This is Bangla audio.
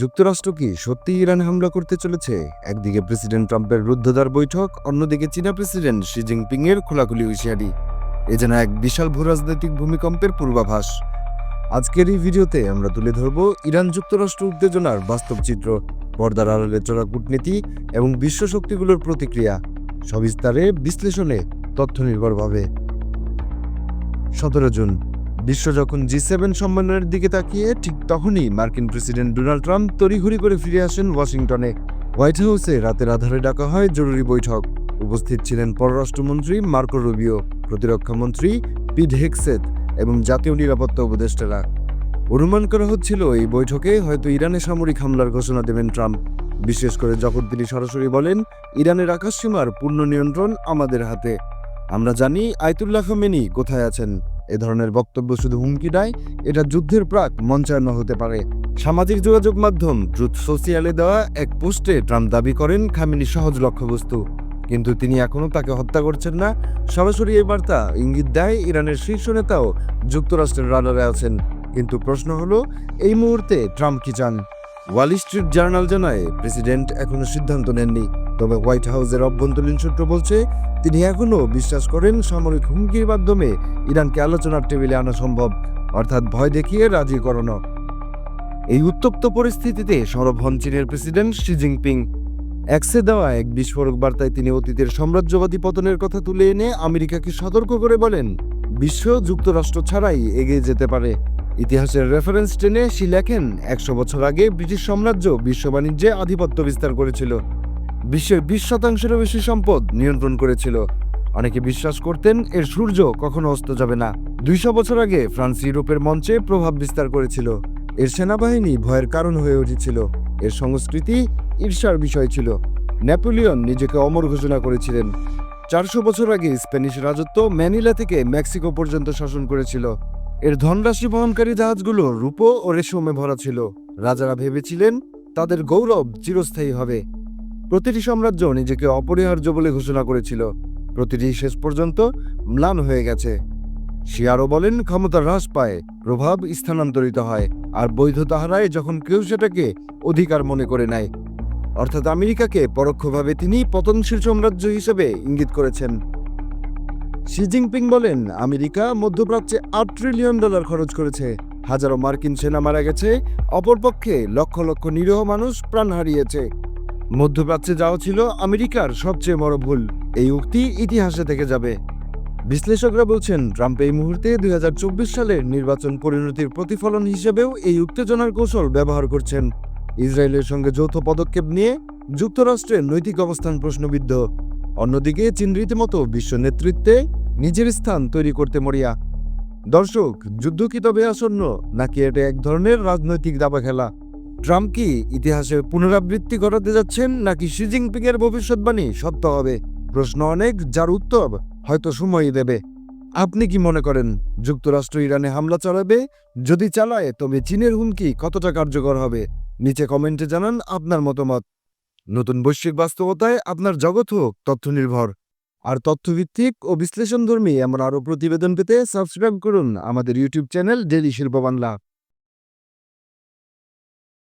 যুক্তরাষ্ট্র কি সত্যি ইরানে হামলা করতে চলেছে? একদিকে প্রেসিডেন্ট ট্রাম্পের রুদ্ধদ্বার বৈঠক, অন্যদিকে চীনা প্রেসিডেন্ট শি জিনপিং এর খোলাখুলি হুঁশিয়ারি। এ যেন এক বিশাল ভূরাজনৈতিক ভূমিকম্পের পূর্বাভাস। আজকের এই ভিডিওতে আমরা তুলে ধরব ইরান যুক্তরাষ্ট্র উত্তেজনার বাস্তব চিত্র, পর্দার আড়ালে চড়া কূটনীতি এবং বিশ্ব শক্তিগুলোর প্রতিক্রিয়া, সবিস্তারে বিশ্লেষণে তথ্য নির্ভরভাবে। সতেরো জুন বিশ্ব যখন জি সেভেন সম্মেলনের দিকে তাকিয়ে, ঠিক তখনই মার্কিন প্রেসিডেন্ট ডোনাল্ড ট্রাম্প তড়িঘড়ি করে ফিরে আসেন ওয়াশিংটনে। হোয়াইট হাউসে রাতের আধারে ডাকা হয় জরুরি বৈঠক। উপস্থিত ছিলেন পররাষ্ট্রমন্ত্রী মার্কো রুবিও প্রতিরক্ষামন্ত্রী পিড হেক্সেত এবং জাতীয় নিরাপত্তা উপদেষ্টারা। অনুমান করা হচ্ছিল এই বৈঠকে হয়তো ইরানে সামরিক হামলার ঘোষণা দেবেন ট্রাম্প। বিশেষ করে যখন তিনি সরাসরি বলেন, ইরানের আকাশসীমার পূর্ণ নিয়ন্ত্রণ আমাদের হাতে। আমরা জানি আয়তুল্লাহ খামেনি কোথায় আছেন। এ ধরনের বক্তব্য শুধু হুমকি দেয় এটা যুদ্ধের প্রাক মঞ্চায়ন হতে পারে। সামাজিক যোগাযোগ মাধ্যম ট্রুথ সোশিয়ালে দেওয়া এক পোস্টে ট্রাম্প দাবি করেন খামেনি সহজ লক্ষ্যবস্তু। কিন্তু তিনি এখনও তাকে হত্যা করছেন না। সরাসরি এই বার্তা ইঙ্গিত দেয় ইরানের শীর্ষ নেতাও যুক্তরাষ্ট্রের রাডারে আছেন। কিন্তু প্রশ্ন হলো, এই মুহূর্তে ট্রাম্প কি চান? ওয়াল স্ট্রিট জার্নাল জানায়, প্রেসিডেন্ট এখনও সিদ্ধান্ত নেননি। তবে হোয়াইট হাউসের অভ্যন্তরীণ সূত্র বলছে, তিনি এখনও বিশ্বাস করেন সামরিক হুমকির মাধ্যমে ইরানকে আলোচনার টেবিলে আনা সম্ভব, অর্থাৎ ভয় দেখিয়ে রাজি করানো। এই উত্তপ্ত পরিস্থিতিতে সরব হন চীনের প্রেসিডেন্ট শি জিনপিং। এক্সে দেওয়া এক বিস্ফোরক বার্তায় তিনি অতীতের সাম্রাজ্যবাদী পতনের কথা তুলে এনে আমেরিকাকে সতর্ক করে বলেন, বিশ্ব যুক্তরাষ্ট্র ছাড়াই এগিয়ে যেতে পারে। ইতিহাসের রেফারেন্স টেনে সি লেখেন, একশো বছর আগে ব্রিটিশ সাম্রাজ্য বিশ্ব বাণিজ্যে আধিপত্য বিস্তার করেছিল। বিশ্বের বিশ শতাংশেরও বেশি সম্পদ নিয়ন্ত্রণ করেছিল। অনেকে বিশ্বাস করতেন এর সূর্য কখনো অস্ত যাবে না। দুইশো বছর আগে ফ্রান্স ইউরোপের মঞ্চে প্রভাব বিস্তার করেছিল। এর সেনাবাহিনী ভয়ের কারণ হয়ে উঠেছিল। এর সংস্কৃতি ঈর্ষার বিষয় ছিল। নেপোলিয়ন নিজেকে অমর ঘোষণা করেছিলেন। চারশো বছর আগে স্প্যানিশ রাজত্ব ম্যানিলা থেকে মেক্সিকো পর্যন্ত শাসন করেছিল। এর ধনরাশি বহনকারী জাহাজগুলো রূপো ও রেশমে ভরা ছিল। রাজারা ভেবেছিলেন তাদের গৌরব চিরস্থায়ী হবে। প্রতিটি সাম্রাজ্য নিজেকে অপরিহার্য বলে ঘোষণা করেছিল। প্রতিটি শেষ পর্যন্ত ম্লান হয়ে গেছে। সে আরও বলেন ক্ষমতা হ্রাস পায়, প্রভাব স্থানান্তরিত হয়, আর বৈধতা হারায় যখন কেউ সেটাকে অধিকার মনে করে নেয়। অর্থাৎ আমেরিকাকে পরোক্ষভাবে তিনি পতনশীল সাম্রাজ্য হিসেবে ইঙ্গিত করেছেন। শি জিনপিং বলেন, আমেরিকা মধ্যপ্রাচ্যে আট ট্রিলিয়ন ডলার খরচ করেছে। হাজারো মার্কিন সেনা মারা গেছে, অপরপক্ষে লক্ষ লক্ষ নিরীহ মানুষ প্রাণ হারিয়েছে। মধ্যপ্রাচ্যে যাওয়া ছিল আমেরিকার সবচেয়ে বড় ভুল। এই উক্তি ইতিহাসে থেকে যাবে। বিশ্লেষকরা বলছেন, ট্রাম্প এই মুহূর্তে দুই হাজার চব্বিশ সালের নির্বাচন পরিণতির প্রতিফলন হিসেবেও এই উত্তেজনার কৌশল ব্যবহার করছেন। ইসরায়েলের সঙ্গে যৌথ পদক্ষেপ নিয়ে যুক্তরাষ্ট্রের নৈতিক অবস্থান প্রশ্নবিদ্ধ। অন্যদিকে, চীন রীতিমতো বিশ্ব নেতৃত্বে নিজের স্থান তৈরি করতে মরিয়া। দর্শক, যুদ্ধ কি তবে আসন্ন, নাকি এটা এক ধরনের রাজনৈতিক দাবা খেলা? ট্রাম্প কি ইতিহাসে পুনরাবৃত্তি ঘটাতে যাচ্ছেন নাকি শি জিনপিং এর ভবিষ্যৎবাণী সত্য হবে? প্রশ্ন অনেক, যার উত্তর হয়তো সময়ই দেবে। আপনি কি মনে করেন, যুক্তরাষ্ট্র ইরানে হামলা চালাবে? যদি চালায়, তবে চীনের হুমকি কতটা কার্যকর হবে? নিচে কমেন্টে জানান আপনার মতামত। নতুন বৈশ্বিক বাস্তবতায় আপনার জগৎ হোক তথ্য নির্ভর আর তথ্যভিত্তিক ও বিশ্লেষণধর্মী এমন আরও প্রতিবেদন পেতে সাবস্ক্রাইব করুন আমাদের ইউটিউব চ্যানেল ডেলি শিল্প বাংলা